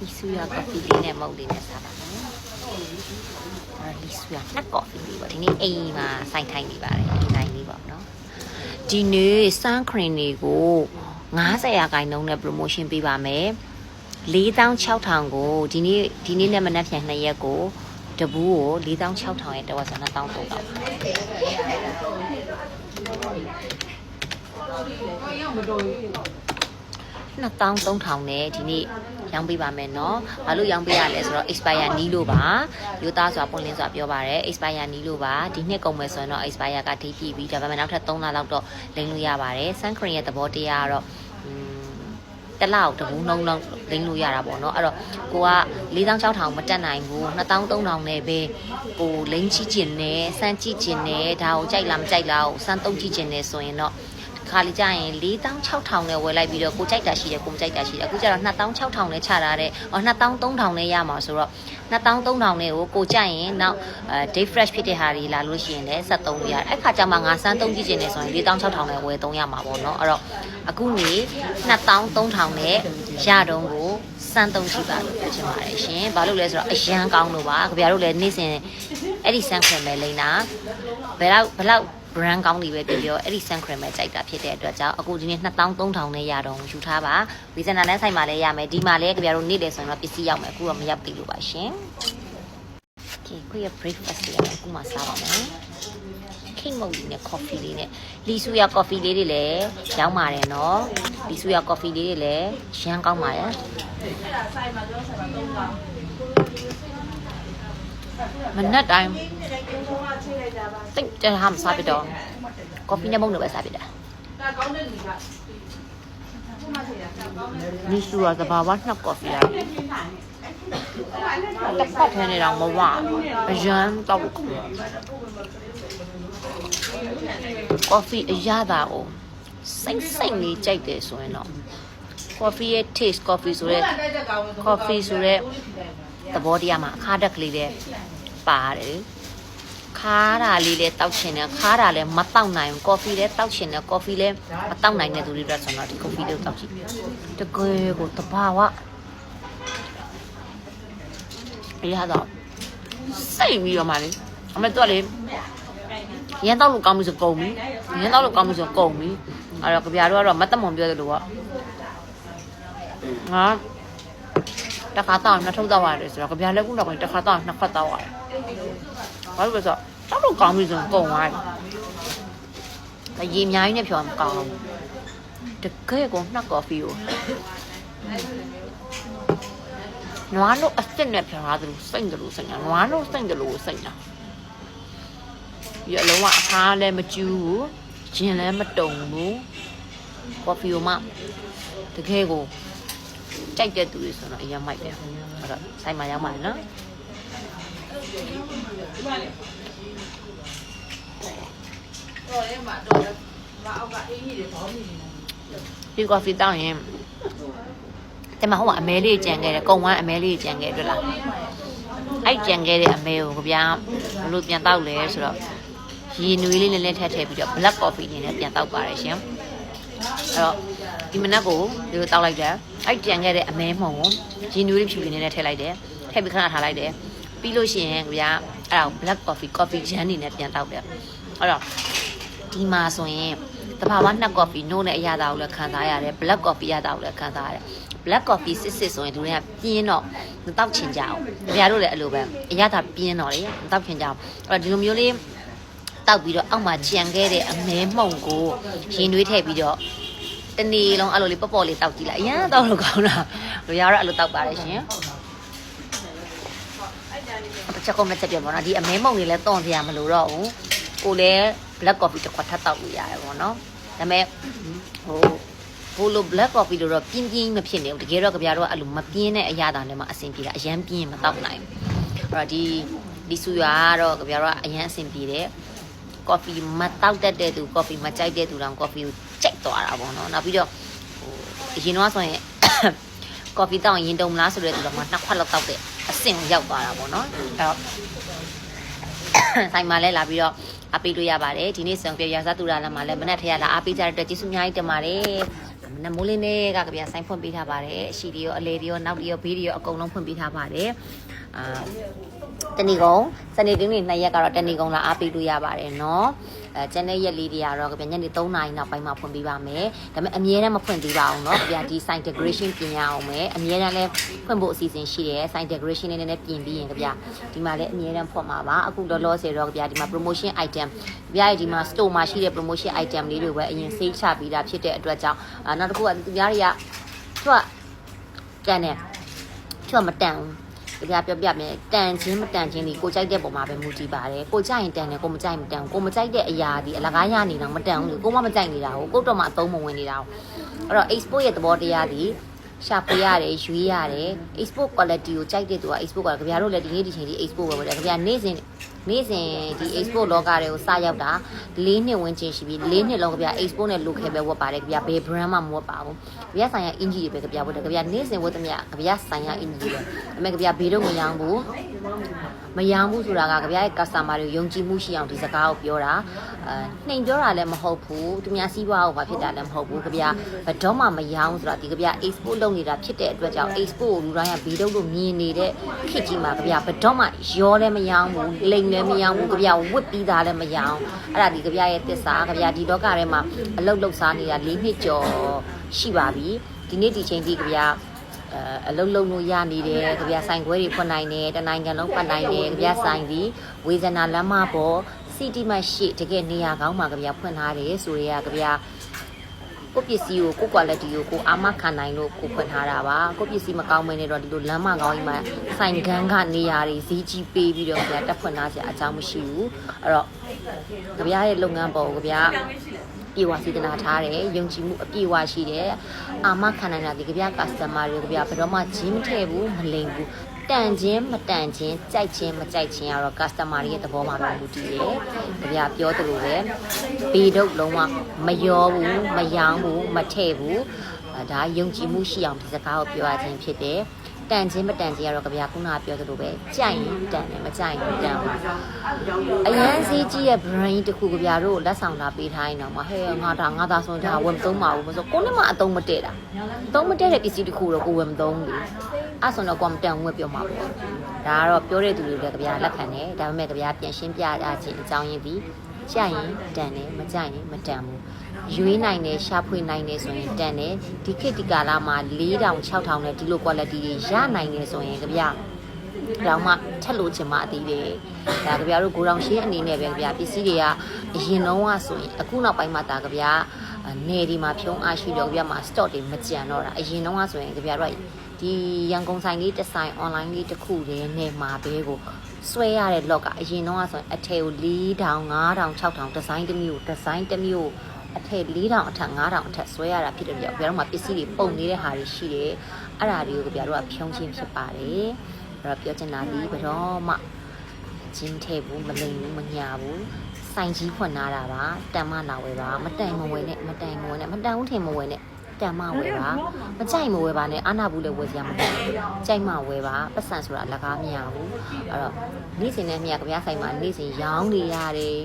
လီဆူရကော်ဖီလေးနဲ့မုတ်လေးနဲ့စားပါမယ်အဲလီဆူရနှစ်ကော်ဖီလေးပေါ့ဒီနေ့အိမ်မှာစိုက်ထိုင်နေပါတယ်ဒီတိုင်းလေးပေါ့နော်ဒီနေ့စမ်းခရင်တွေကို90ရာခိုင်နှုန်းနဲ့ promotion ပေးပါမယ်46000ကိုဒီနေ့ဒီနေ့နဲ့မနက်ဖြန်2ရက်ကိုတဘူးကို46000ရဲ့တဝက်ဆို2300 2300နဲ့ဒီနေ့ရောင်းပေးပါမယ်နော်။ဘာလို့ရောင်းပေးရလဲဆိုတော့ expire နီးလို့ပါ။ရိုးသားစွာပွင့်လင်းစွာပြောပါရယ် expire နီးလို့ပါ။ဒီနှစ်ကုန်မယ်ဆိုရင်တော့ expire ကဒိတ်ပြည့်ပြီ။ဒါပေမဲ့နောက်ထပ်3လလောက်တော့လိမ့်လို့ရပါတယ်။ sun cream ရဲ့သဘောတရားကတော့တလောက်တဘူးနှုံးလုံးလိမ့်လို့ရတာပေါ့နော်အဲ့တော့ကိုက4600မတက်နိုင်ဘူး2300နဲ့ပဲကိုလိမ့်ချီကျင်နေစမ်းချီကျင်နေဒါကိုကြိုက်လားမကြိုက်လားကိုစမ်းတုံးချီကျင်နေဆိုရင်တော့ ခါလီကြရင်4600နဲ့ဝယ်လိုက်ပြီးတော့ကိုကြိုက်တာရှိတယ်ကိုမကြိုက်တာရှိတယ်အခုကျတော့2600နဲ့ချတာတဲ့အော်2300နဲ့ရမှာဆိုတော့2300နဲ့ကိုကိုကြိုက်ရင်နောက်အဲ day fresh ဖြစ်တဲ့ဟာတွေလာလို့ရှိရင်လည်း73လို့ရတယ်အဲ့ခါကျမှငါစမ်းသုံးကြည့်ချင်တယ်ဆိုရင်4600နဲ့ဝယ်သုံးရမှာပေါ့နော်အဲ့တော့အခုနေ2300နဲ့ရတော့ကိုစမ်းသုံးကြည့်ပါလို့ပြောချင်ပါတယ်ရှင်ဘာလို့လဲဆိုတော့အရန်ကောင်းလို့ပါကြပြတို့လည်းနေ့စဉ်အဲ့ဒီစမ်းခွင်ပဲလိမ့်တာဘယ်တော့ဘယ်တော့ brand ကောင်းတွေပဲပြောပြောအဲ့ဒီ sun cream ပဲကြိုက်တာဖြစ်တဲ့အတွက်ကြောင့်အခုဒီနေ့2300နဲ့ရတော့ယူထားပါဝီဇနာလန်းဆိုင်မှာလည်းရမယ်ဒီမှာလည်းကြပြတို့နေ့တယ်ဆိုရင်တော့ပစ္စည်းရောက်မယ်အခုတော့မရောက်သေးလို့ပါရှင်ကဲခုရ breakfast လေးရအခုမှစားပါမယ်ခိမုတ်လေးနဲ့ coffee လေးနဲ့လီဆူရ coffee လေးတွေလည်းရောင်းပါတယ်နော်လီဆူရ coffee လေးတွေလည်းရမ်းကောင်းပါတယ် မနက်တိုင်းတိတ်ကြဟာမစားပြတော့ coffee နဲ့မုန့်နဲ့ပဲစားပြတာဒီဆူရသဘာဝနှစ် coffee လားတစ်ဖက်ထဲနေတော့မဝအရန်တော့ coffee အရသာကိုစိတ်စိတ်လေးကြိုက်တယ်ဆိုရင်တော့ coffee ရဲ့ taste coffee ဆိုတဲ့ coffee ဆိုတဲ့ သဘောတရားမှာအခါတက်ကလေးလည်းပါတယ်ခါတာလေးလည်းတောက်ချင်တယ်ခါတာလည်းမတောက်နိုင်ဘူး coffee လည်းတောက်ချင်တယ် coffee လည်းမတောက်နိုင်တဲ့သူတွေအတွက်ဆိုတော့ဒီ coffee လေးကိုတောက်ကြည့်တကယ်ကိုတဘာဝအရသာစိတ်ပြီးတော့မှလေအမေတော့လေရန်တော့လို့ကောင်းပြီဆိုကုန်ပြီရန်တော့လို့ကောင်းပြီဆိုကုန်ပြီအဲ့တော့ကြပြတို့ကတော့မတ်တမွန်ပြောတယ်လို့ကငါ တခါတော့နှစ်ထုပ်တော့ရတယ်ဆိုတော့ကြပြလည်းခုတော့တခါတော့နှစ်ဖက်တော့ရတယ်ဘာလို့လဲဆိုတော့တော့လို့ကောင်းပြီဆိုကုန်သွားပြီရေအများကြီးနဲ့ဖြောမကောင်းဘူးတကယ်ကိုနှစ်ကော်ဖီကိုနွားလို့အစ်စ်နဲ့ဖြောထားတယ်လို့စိတ်တယ်လို့စိတ်ညာနွားလို့စိတ်တယ်လို့စိတ်ညာပြီးတော့လုံးဝအခါလည်းမကျူးဘူးဂျင်လည်းမတုံဘူးကော်ဖီကိုမှတကယ်ကို ကြိုက်တဲ့သူတွေဆိုတော့အရင်မိုက်တယ်အဲ့တော့ဆိုင်မှာရောက်ပါလေနော်ဒီကော်ဖီတောင်းရင်တဲ့မှာဟိုကအမဲလေးကြံခဲ့တယ်ကုံဝမ်းအမဲလေးကြံခဲ့တွေ့လားအဲ့ကြံခဲ့တဲ့အမဲကိုကြပြဘလို့ပြန်တောက်လဲဆိုတော့ရေနွေးလေးနည်းနည်းထည့်ထည့်ပြီးတော့ black coffee အနေနဲ့ပြန်တောက်ပါတယ်ရှင် အဲ့တော့ဒီမနက်ကိုဒီလိုတောက်လိုက်တယ်အဲ့ကြံခဲ့တဲ့အမဲမှုံကိုရေနွေးလေးဖြူလေးနည်းနည်းထည့်လိုက်တယ်ထည့်ပြီးခဏထားလိုက်တယ်ပြီးလို့ရှိရင်ဗျာအဲ့ဒါကို black coffee coffee ဂျန်အနေနဲ့ပြန်တောက်တယ်အဲ့တော့ဒီမှာဆိုရင်တဘာဝနှစ် coffee နို့နဲ့အရသာကိုလည်းခံစားရတယ် black coffee ရတာကိုလည်းခံစားရတယ် black coffee စစ်စစ်ဆိုရင်သူတွေကပြင်းတော့မတောက်ချင်ကြအောင်။ကြတို့လည်းအဲ့လိုပဲအရသာပြင်းတော့လေမတောက်ချင်ကြအောင်။အဲ့တော့ဒီလိုမျိုးလေး တောက်ပြီးတော့အောက်မှာကြံခဲ့တဲ့အမဲမှုန်ကိုရင်နွေးထည့်ပြီးတော့တနေ့လုံးအဲ့လိုလေးပေါ့ပေါ့လေးတောက်ကြည့်လိုက်အရင်တောက်လို့ကောင်းတာလူရတော့အဲ့လိုတောက်ပါတယ်ရှင်တစ်ချက်ကုန်တစ်ချက်ပြပေါ့နော်ဒီအမဲမှုန်တွေလည်းတွန့်စရာမလိုတော့ဘူးကိုလည်း black coffee တစ်ခွက်ထပ်တောက်လို့ရတယ်ပေါ့နော်ဒါပေမဲ့ဟိုဘိုလို black coffee လို့တော့ပြင်းပြင်းမဖြစ်နေဘူးတကယ်တော့ကြပြတော့အဲ့လိုမပြင်းတဲ့အရာတာနဲ့မှအဆင်ပြေတာအရန်ပြင်းမတောက်နိုင်ဘူးအဲ့တော့ဒီဒီဆူရွာကတော့ကြပြတော့အရန်အဆင်ပြေတယ် ကော်ဖီမတောက်တတ်တဲ့သူကော်ဖီမကြိုက်တဲ့သူတောင်ကော်ဖီကိုကြိုက်သွားတာပေါ့နော်နောက်ပြီးတော့ဟိုအရင်တော့ဆိုရင်ကော်ဖီတောက်ရင်တုံမလားဆိုတဲ့သူတော့မှနှစ်ခွက်လောက်တောက်တဲ့အဆင့်ကိုရောက်သွားတာပေါ့နော်အဲ့တော့ဆိုင်မှာလဲလာပြီးတော့အားပေးလို့ရပါတယ်ဒီနေ့ဆောင်ပြရစားသူရာလာမှာလဲမနက်ထရလာအားပေးကြတဲ့အတွက်ကျေးဇူးအများကြီးတင်ပါတယ်မ နက်မိုးလင်းနေကကြပြဆိုင်ဖွင့်ပေးထားပါတယ်အရှိတွေရောအလေတွေရောနောက်တွေရောဘေးတွေရောအကုန်လုံးဖွင့်ပေးထားပါတယ်အာတဏီကုံစနေတင်းနေ့နှစ်ရက်ကတော့တဏီကုံလာအားပေးလို့ရပါတယ်เนาะအဲကျန်တဲ့ရက်လေးတွေကတော့ကြပြညနေ3နာရီနောက်ပိုင်းမှာဖွင့်ပေးပါမယ်ဒါပေမဲ့အမြဲတမ်းမဖွင့်သေးပါဘူးเนาะကြပြဒီ site decoration ပြင်ရအောင်မယ်အမြဲတမ်းလည်းဖွင့်ဖို့အစီအစဉ်ရှိတယ် site decoration လေးနည်းနည်းပြင်ပြီးရင်ကြပြဒီမှာလည်းအမြဲတမ်းဖွင့်မှာပါအခုတော့လောဆယ်တော့ကြပြဒီမှာ promotion item ကြပြရဲ့ဒီမှာ store မှာရှိတဲ့ promotion item လေးတွေပဲအရင် save ချပြီးတာဖြစ်တဲ့အတွက်ကြောင့်အာ နောက်တစ်ခုကသူများတွေကသူကတန်တယ်သူကမတန်ဘူးကြပြပြောပြမယ်တန်ချင်းမတန်ချင်းဒီကိုကြိုက်တဲ့ပုံမှာပဲမူတည်ပါတယ်ကိုကြိုက်ရင်တန်တယ်ကိုမကြိုက်မတန်ဘူးကိုမကြိုက်တဲ့အရာဒီအလကားရနေတော့မတန်ဘူးလေကိုမမကြိုက်နေတာကိုကိုတော့မှအသုံးမဝင်နေတာကိုအဲ့တော့ export ရဲ့သဘောတရားဒီရှာပေးရတယ်ရွေးရတယ် export quality ကိုကြိုက်တဲ့သူက export ကကြဗျားတို့လည်းဒီနေ့ဒီချိန်ဒီ export ပဲပဲကြဗျာနေ့စဉ် နေ့စဉ်ဒီ export လောကတွေကိုစရောက်တာ၄နှစ်ဝန်းကျင်ရှိပြီ၄နှစ်လုံးကြဗျာ export နဲ့ local ပဲဝတ်ပါတယ်ကြဗျာဘယ် brand မှမဝတ်ပါဘူးကြဗျာဆိုင်ရာ engine တွေပဲကြဗျာဝတ်တယ်ကြဗျာနေ့စဉ်ဝတ်သမျှကြဗျာဆိုင်ရာ engine တွေပဲအမေကြဗျာဘေးတော့မရောဘူးမရောဘူးဆိုတာကကြဗျာရဲ့ customer တွေယုံကြည်မှုရှိအောင်ဒီစကားကိုပြောတာအဲနှိမ်ပြောတာလည်းမဟုတ်ဘူးသူများစီးပွားကိုဘာဖြစ်တာလည်းမဟုတ်ဘူးကြဗျာဘယ်တော့မှမရောဆိုတာဒီကြဗျာ export လုပ်နေတာဖြစ်တဲ့အတွက်ကြောင့် export ကိုလူတိုင်းကဘေးတော့လို့မြင်နေတဲ့ခေတ်ကြီးမှာကြဗျာဘယ်တော့မှရောလည်းမရောဘူးလိမ်လည်းမရောဘူးကြဗျာဝစ်ပြီးသားလည်းမရောအဲ့ဒါဒီကြဗျာရဲ့တစ္ဆာကြဗျာဒီလောကထဲမှာအလုတ်လုတ်စားနေတာ၄နှစ်ကျော်ရှိပါပြီဒီနေ့ဒီချိန်ဒီကြဗျာအဲအလုံးလုံးလို့ရနေတယ်ကြပြဆိုင်ခွဲတွေဖွင့်နိုင်တယ်တနိုင်ငံလုံးပတ်နိုင်တယ်ကြပြဆိုင်ဒီဝေဇနာလမ်းမပေါ်စီတီမရှိတကယ်နေရာကောင်းမှာကြပြဖွင့်ထားတယ်ဆိုရဲကြပြ ကိုပစ္စည်းကိုကို quality ကိုကိုအာမခံနိုင်လို့ကိုဖွင့်ထားတာပါကိုပစ္စည်းမကောင်းမနေတော့ဒီလိုလမ်းမကောင်းကြီးမှာဆိုင်ကန်းကနေရာတွေဈေးကြီးပေးပြီးတော့ကြပြတက်ဖွင့်ထားစရာအကြောင်းမရှိဘူးအဲ့တော့ကြပြရဲ့လုပ်ငန်းပေါ်ကြပြပြေဝစေတနာထားတယ်ယုံကြည်မှုအပြည့်အဝရှိတယ်အာမခံနိုင်တာဒီကြပြ customer တွေကြပြဘယ်တော့မှဂျင်းမထည့်ဘူးမလိမ်ဘူး တန်ချင်းမတန်ချင်းကြိုက်ချင်းမကြိုက်ချင်းကတော့ customer တွေရဲ့သဘောမှာပဲမူတည်တယ်။ကြပြပြောသလိုပဲဘေဒုတ်လုံးဝမယောဘူးမယောင်းဘူးမထည့်ဘူးအဲဒါယုံကြည်မှုရှိအောင်ဒီစကားကိုပြောရခြင်းဖြစ်တယ်။ တန်ချင်းမတန်ချင်းကတော့ကြပြခုနကပြောသလိုပဲကြိုက်ရင်တန်တယ်မကြိုက်ရင်မတန်ဘူး။အရန်စီးကြီးရဲ့ brain တခုကြပြတို့လက်ဆောင်လာပေးထားရင်တော့မဟဲ့ငါဒါငါဒါဆိုရင်ဒါဝယ်မသုံးပါဘူးမဆိုကိုနဲ့မှအသုံးမတည့်တာ။သုံးမတည့်တဲ့ပစ္စည်းတခုတော့ကိုဝယ်မသုံးဘူး။အဲ့ဆိုတော့ကွန်တန်ဝယ်ပြောမှာပေါ့။ဒါကတော့ပြောတဲ့သူတွေလည်းကြပြလက်ခံတယ်။ဒါပေမဲ့ကြပြပြန်ရှင်းပြကြခြင်းအကြောင်းရင်းပြီးကြိုက်ရင်တန်တယ်မကြိုက်ရင်မတန်ဘူး။ ရွေးနိုင်တယ်ရှာဖွေနိုင်တယ်ဆိုရင်တန်တယ်ဒီခေတ်ဒီကာလမှာ4000 6000နဲ့ဒီလို quality တွေရနိုင်တယ်ဆိုရင်ကြပြတော့မှထက်လို့ချင်မှအသေးတယ်ဒါကြပြတို့ကိုတောင်ရှင်းအနေနဲ့ပဲကြပြပစ္စည်းတွေကအရင်တော့ကဆိုရင်အခုနောက်ပိုင်းမှာဒါကြပြနေဒီမှာဖြုံးအားရှိတော့ကြပြမှာ stock တွေမကြံတော့တာအရင်တော့ကဆိုရင်ကြပြတို့ဒီရန်ကုန်ဆိုင်လေးတစ်ဆိုင် online လေးတစ်ခုတည်းနဲ့မှာပဲကိုဆွဲရတဲ့ log ကအရင်တော့ကဆိုရင်အထည်ကို4000 5000 6000ဒီဇိုင်းတစ်မျိုးဒီဇိုင်းတစ်မျိုး အထည်4000အထက်9000အထက်ဆွဲရတာဖြစ်တယ်ပြပြတော့မှပစ္စည်းတွေပုံနေတဲ့ဟာတွေရှိတယ်အဲ့ဒါတွေကိုကြပြတို့ကဖြုံးချင်းဖြစ်ပါတယ်အဲ့တော့ပြောချင်တာဒီဘယ်တော့မှဂျင်းထဲဘူးမလိမ်ဘူးမညာဘူးဆိုင်ကြီးခွန်နာတာပါတန်မလာဝဲပါမတန်မဝဲနဲ့မတန်မဝဲနဲ့မတန်ဦးထင်မဝဲနဲ့တန်မဝဲပါမကြိုက်မဝဲပါနဲ့အာနာဘူးလည်းဝဲစရာမလိုဘူးကြိုက်မဝဲပါပတ်စံဆိုတာလက်ကားမရဘူးအဲ့တော့နေ့စဉ်နဲ့မြတ်ကြပြဆိုင်မှာနေ့စဉ်ရောင်းနေရတယ်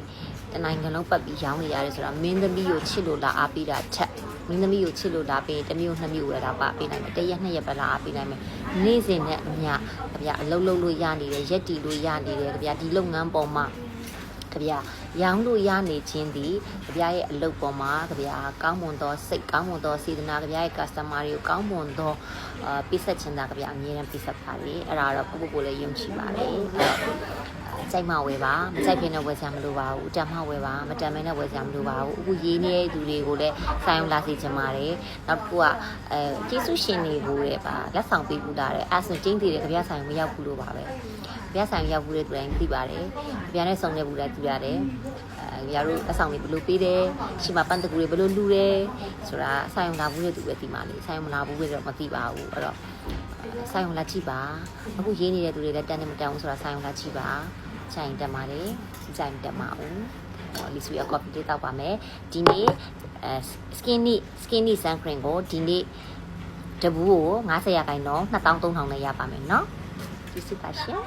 တနိုင်ငံလုံးပတ်ပြီးရောင်းနေရတယ်ဆိုတာမင်းသမီးကိုချစ်လို့လာအားပေးတာချက်မင်းသမီးကိုချစ်လို့လာပေးတစ်မျိုးနှစ်မျိုးဝယ်တာပါပေးနိုင်မယ်တရက်နှစ်ရက်ပဲလာအားပေးနိုင်မယ်နေ့စဉ်နဲ့အမြကြပြအလုံးလုံးလို့ရနေတယ်ရက်တီလို့ရနေတယ်ကြပြဒီလုပ်ငန်းပေါ်မှာကြပြရောင်းလို့ရနေခြင်းဒီကြပြရဲ့အလုပ်ပေါ်မှာကြပြကောင်းမွန်သောစိတ်ကောင်းမွန်သောစေတနာကြပြရဲ့ customer တွေကိုကောင်းမွန်သောအာပိဆက်ချင်တာကြပြအမြဲတမ်းပိဆက်ပါလေအဲ့ဒါတော့ကိုကိုကိုလည်းယုံကြည်ပါလေအဲ့တော့ ကြိုက်မှဝယ်ပါမကြိုက်ဖြစ်နေဝယ်စရာမလိုပါဘူးတမ်းမှဝယ်ပါမတမ်းမနဲ့ဝယ်စရာမလိုပါဘူးအခုရေးနေတဲ့သူတွေကိုလည်းဆိုင်အောင်လာစေချင်ပါတယ်နောက်တစ်ခုကအဲကျေးဇူးရှင်တွေကိုလည်းပါလက်ဆောင်ပေးပူလာတယ်အဲဆိုကျင်းသေးတယ်ကြပြဆိုင်မရောက်ဘူးလို့ပါပဲကြပြဆိုင်ရောက်ဘူးတဲ့သူတိုင်းသိပါတယ်ကြပြနဲ့စုံနေဘူးလည်းသိရတယ်အဲကြတို့အဆောင်တွေဘယ်လိုပေးတယ်ရှိမှပန်းတကူတွေဘယ်လိုလူတယ်ဆိုတာဆိုင်အောင်လာဘူးတဲ့သူပဲသိမှာလေဆိုင်အောင်မလာဘူးပဲတော့မသိပါဘူးအဲ့တော့ဆိုင်အောင်လာကြည့်ပါအခုရေးနေတဲ့သူတွေလည်းတန်းနေမတန်းဘူးဆိုတာဆိုင်အောင်လာကြည့်ပါ ဆိုင်တက်ပါလေဆိုင်တက်ပါဦးဟောလီဆူရကော်ဖီလေးတောက်ပါမယ်ဒီနေ့အဲ skinny skinny sun cream ကိုဒီနေ့တဘူးကို90ရာခိုင်နှုန်း2300နဲ့ရပါမယ်เนาะကျေးဇူးပါရှင်